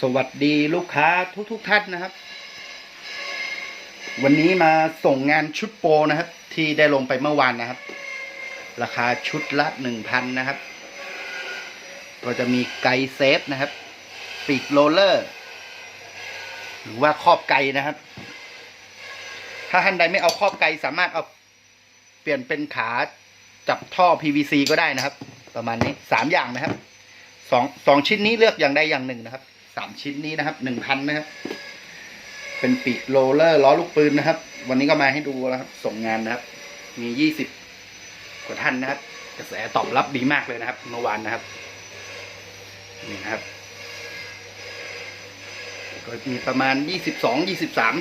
สวัสดีลูกค้าทุกทุกๆท่านนะครับ วันนี้มาส่งงานชุดโปรนะครับ ที่ได้ลงไปเมื่อวานนะครับ ราคาชุดละหนึ่งพันนะครับ ก็จะมีไกเซฟนะครับ ปีกโรลเลอร์ หรือว่าครอบไกนะครับ ถ้าท่านใดไม่เอาครอบไกสามารถเอาเปลี่ยนเป็นขาจับท่อ PVC ก็ได้นะครับ ประมาณนี้สามอย่างนะครับสองสองชิ้นนี้เลือกอย่างใดอย่างหนึ่งนะครับ สามชิ้นนี้นะครับหนึ่งพันนะครับ เป็นปีกโรเลอร์ล้อลูกปืนนะครับ วันนี้ก็มาให้ดูแล้วครับ ส่งงานนะครับ มียี่สิบกว่าท่านนะครับ กระแสตอบรับดีมากเลยนะครับ เมื่อวานนะครับ นี่นะครับก็มีประมาณยี่สิบสองยี่สิบสาม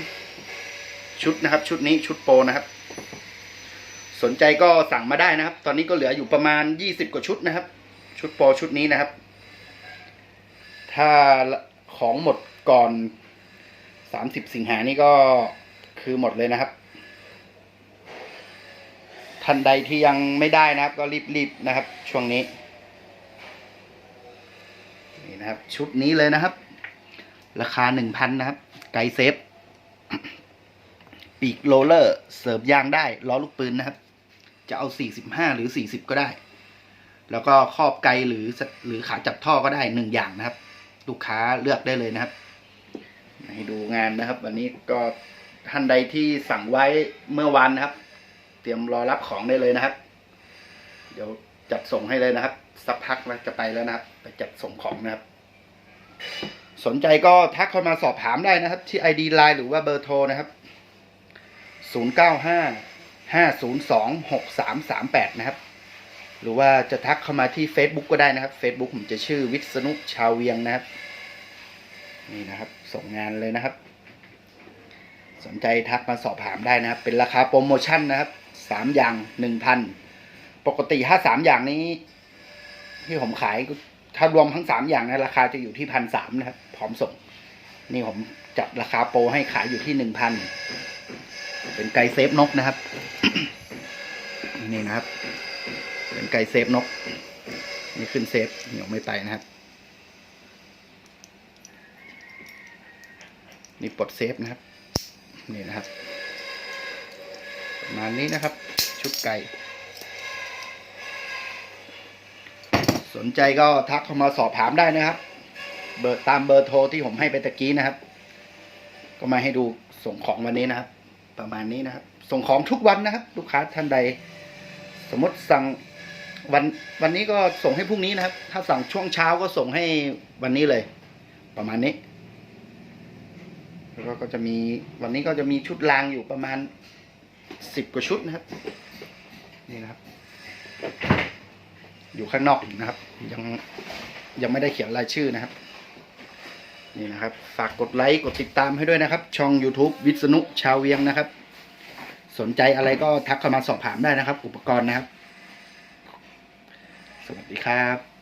ชุดนะครับ ชุดนี้ชุดโปรนะครับ สนใจก็สั่งมาได้นะครับ ตอนนี้ก็เหลืออยู่ประมาณยี่สิบกว่าชุดนะครับ ชุดโปรชุดนี้นะครับ ถ้า ของหมดก่อนสามสิบสิงหานี่ก็คือหมดเลยนะครับ ท่านใดที่ยังไม่ได้นะครับ ก็รีบๆนะครับ ช่วงนี้นี่นะครับ ชุดนี้เลยนะครับ ราคาหนึ่งพันนะครับ ไกเซฟ ปีกโรเลอร์ เสิร์ฟยางได้ล้อลูกปืนนะครับ จะเอาสี่สิบห้าหรือสี่สิบก็ได้ แล้วก็ครอบไกลหรือหรือขาจับท่อก็ได้หนึ่งอย่างนะครับ ลูกค้าเลือกได้เลยนะครับ ให้ดูงานนะครับ วันนี้ก็ท่านใดที่สั่งไว้เมื่อวานนะครับ เตรียมรอรับของได้เลยนะครับ เดี๋ยวจัดส่งให้เลยนะครับ สักพักแล้วจะไปแล้วนะครับ ไปจัดส่งของนะครับ สนใจก็ทักเข้ามาสอบถามได้นะครับ ที่ ID Line หรือว่าเบอร์โทรนะครับ 095 502 6338 นะครับ หรือว่าจะทักเข้ามาที่ Facebook ก็ได้นะครับ Facebook ผมจะชื่อวิษณุชาวเวียงนะครับ นี่นะครับ ส่งงานเลยนะครับ สนใจทักมาสอบถามได้นะครับ เป็นราคาโปรโมชั่นนะครับสามอย่างหนึ่งพันปกติถ้าสามอย่างนี้ ที่ผมขายถ้ารวมทั้งสามอย่างนะราคาจะอยู่ที่พันสามนะครับ พร้อมส่ง นี่ผมจัดราคาโปรให้ขายอยู่ที่หนึ่งพันเป็นไกเซฟนกนะครับ นี่นะครับ เป็นไก่เซฟนกนี่ขึ้นเซฟเดี๋ยวไม่ไปนะครับนี่ปลดเซฟนะครับ นี่นะครับประมาณนี้นะครับ ชุดไก่ สนใจก็ทักเข้ามาสอบถามได้นะครับ เบอร์ตามเบอร์โทรที่ผมให้ไปตะกี้นะครับ ก็มาให้ดูส่งของวันนี้นะครับ ประมาณนี้นะครับ ส่งของทุกวันนะครับ ลูกค้าท่านใด สมมติสั่ง วันวันนี้ก็ส่งให้พรุ่งนี้นะครับ ถ้าสั่งช่วงเช้าก็ส่งให้วันนี้เลย ประมาณนี้แล้วก็จะมีวันนี้ก็จะมีชุดรางอยู่ประมาณสิบกว่าชุดนะครับ นี่นะครับ อยู่ข้างนอกนะครับ ยังยังไม่ได้เขียนรายชื่อนะครับ นี่นะครับ ฝากกดไลค์กดติดตามให้ด้วยนะครับ ช่อง YouTube วิษณุชาวเวียงนะครับ สนใจอะไรก็ทักเข้ามาสอบถามได้นะครับ อุปกรณ์นะครับ สวัสดีครับ